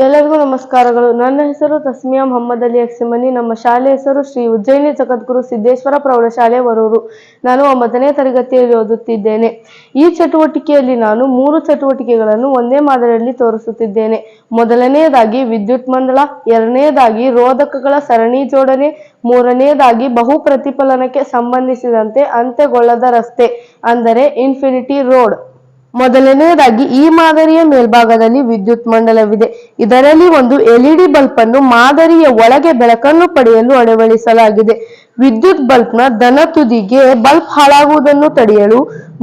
ಎಲ್ಲರಿಗೂ ನಮಸ್ಕಾರಗಳು. ನನ್ನ ಹೆಸರು ತಸ್ಮಿಯಾ ಮೊಹಮ್ಮದ್ ಅಲಿ ಅಕ್ಸಿಮನಿ. ನಮ್ಮ ಶಾಲೆ ಹೆಸರು ಶ್ರೀ ಉಜ್ಜಯಿನಿ ಜಗದ್ಗುರು ಸಿದ್ದೇಶ್ವರ ಪ್ರೌಢಶಾಲೆ ವರೂರು. ನಾನು ಒಂಬತ್ತನೇ ತರಗತಿಯಲ್ಲಿ ಓದುತ್ತಿದ್ದೇನೆ. ಈ ಚಟುವಟಿಕೆಯಲ್ಲಿ ನಾನು ಮೂರು ಚಟುವಟಿಕೆಗಳನ್ನು ಒಂದೇ ಮಾದರಿಯಲ್ಲಿ ತೋರಿಸುತ್ತಿದ್ದೇನೆ. ಮೊದಲನೆಯದಾಗಿ ವಿದ್ಯುತ್ ಮಂಡಲ, ಎರಡನೆಯದಾಗಿ ರೋಧಕಗಳ ಸರಣಿ ಜೋಡಣೆ, ಮೂರನೆಯದಾಗಿ ಬಹು ಪ್ರತಿಫಲನಕ್ಕೆ ಸಂಬಂಧಿಸಿದಂತೆ ಅಂತ್ಯಗೊಳ್ಳದ ರಸ್ತೆ, ಅಂದರೆ ಇನ್ಫಿನಿಟಿ ರೋಡ್ ಮೊದಲನೆಯದಾಗಿ ಈ ಮಾದರಿಯ ಮೇಲ್ಭಾಗದಲ್ಲಿ ವಿದ್ಯುತ್ ಮಂಡಲವಿದೆ. ಇದರಲ್ಲಿ ಒಂದು ಎಲ್ಇಡಿ ಬಲ್ಬ್ ಅನ್ನು ಮಾದರಿಯ ಒಳಗೆ ಬೆಳಕನ್ನು ಪಡೆಯಲು ಅಳವಡಿಸಲಾಗಿದೆ. ವಿದ್ಯುತ್ ಬಲ್ಬ್ನ ದನ ತುದಿಗೆ ಬಲ್ಬ್ ಹಾಳಾಗುವುದನ್ನು ತಡೆಯಲು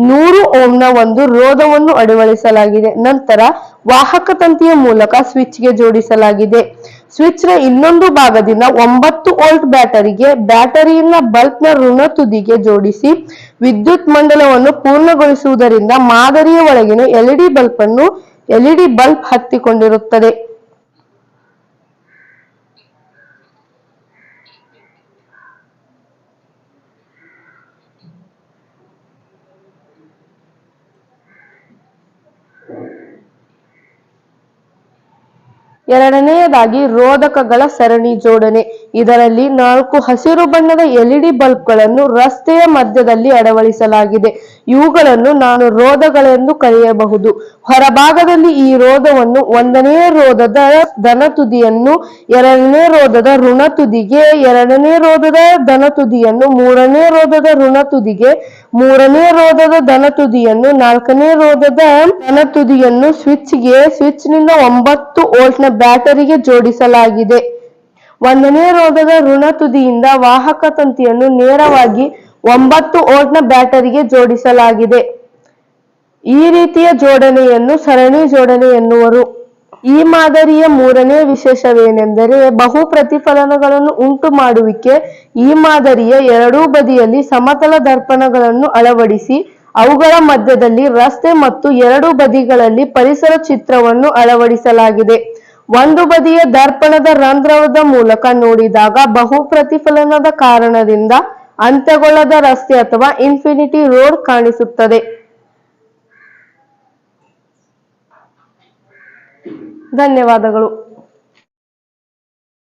ನೂರು ಓಮ್ನ ಒಂದು ರೋಧವನ್ನು ಅಳವಡಿಸಲಾಗಿದೆ. ನಂತರ ವಾಹಕ ತಂತಿಯ ಮೂಲಕ ಸ್ವಿಚ್ಗೆ ಜೋಡಿಸಲಾಗಿದೆ. ಸ್ವಿಚ್ನ ಇನ್ನೊಂದು ಭಾಗದಿಂದ ಒಂಬತ್ತು ವೋಲ್ಟ್ ಬ್ಯಾಟರಿಗೆ ಬ್ಯಾಟರಿಯಿಂದ ಬಲ್ಬ್ನ ಋಣ ತುದಿಗೆ ಜೋಡಿಸಿ ವಿದ್ಯುತ್ ಮಂಡಲವನ್ನು ಪೂರ್ಣಗೊಳಿಸುವುದರಿಂದ ಮಾದರಿಯ ಒಳಗಿನ ಎಲ್ಇಡಿ ಬಲ್ಬ್ ಅನ್ನು ಎಲ್ಇಡಿ ಬಲ್ಬ್ ಹತ್ತಿಕೊಂಡಿರುತ್ತದೆ. ಎರಡನೆಯದಾಗಿ ರೋಧಕಗಳ ಸರಣಿ ಜೋಡಣೆ. ಇದರಲ್ಲಿ ನಾಲ್ಕು ಹಸಿರು ಬಣ್ಣದ ಎಲ್ಇಡಿ ಬಲ್ಬ್ಗಳನ್ನು ರಸ್ತೆಯ ಮಧ್ಯದಲ್ಲಿ ಅಳವಡಿಸಲಾಗಿದೆ ಇವುಗಳನ್ನು ನಾನು ರೋಧಗಳೆಂದು ಕರೆಯಬಹುದು. ಹೊರಭಾಗದಲ್ಲಿ ಈ ರೋಧವನ್ನು ಒಂದನೇ ರೋಧದ ಧನ ತುದಿಯನ್ನು ಎರಡನೇ ರೋಧದ ಋಣ ತುದಿಗೆ ಎರಡನೇ ರೋಧದ ಧನ ತುದಿಯನ್ನು ಮೂರನೇ ರೋಧದ ಋಣ ತುದಿಗೆ ಮೂರನೇ ರೋಧದ ಧನ ತುದಿಯನ್ನು ನಾಲ್ಕನೇ ರೋಧದ ಧನ ತುದಿಯನ್ನು ಸ್ವಿಚ್ಗೆ ನಿಂದ ಒಂಬತ್ತು ವೋಲ್ಟ್ನ ಬ್ಯಾಟರಿಗೆ ಜೋಡಿಸಲಾಗಿದೆ. ಒಂದನೇ ರೋಧದ ಋಣ ತುದಿಯಿಂದ ವಾಹಕ ತಂತಿಯನ್ನು ನೇರವಾಗಿ ಒಂಬತ್ತು ವೋಲ್ಟ್ನ ಬ್ಯಾಟರಿಗೆ ಜೋಡಿಸಲಾಗಿದೆ. ಈ ರೀತಿಯ ಜೋಡಣೆಯನ್ನು, ಸರಣಿ ಜೋಡಣೆ ಎನ್ನುವರು. ಈ ಮಾದರಿಯ ಮೂರನೇ ವಿಶೇಷವೇನೆಂದರೆ, ಬಹು ಪ್ರತಿಫಲನಗಳನ್ನು ಉಂಟು ಮಾಡುವಿಕೆ. ಈ ಮಾದರಿಯ ಎರಡೂ ಬದಿಯಲ್ಲಿ ಸಮತಲ ದರ್ಪಣಗಳನ್ನು ಅಳವಡಿಸಿ, ಅವುಗಳ ಮಧ್ಯದಲ್ಲಿ ರಸ್ತೆ ಮತ್ತು ಎರಡು ಬದಿಗಳಲ್ಲಿ ಪರಿಸರ ಚಿತ್ರವನ್ನು ಅಳವಡಿಸಲಾಗಿದೆ. ಒಂದು ಬದಿಯ ದರ್ಪಣದ ರಂಧ್ರದ ಮೂಲಕ ನೋಡಿದಾಗ ಬಹು ಪ್ರತಿಫಲನದ ಕಾರಣದಿಂದ ಅಂತ್ಯಗೊಳ್ಳದ ರಸ್ತೆ ಅಥವಾ ಇನ್ಫಿನಿಟಿ ರೋಡ್ ಕಾಣಿಸುತ್ತದೆ. ಧನ್ಯವಾದಗಳು.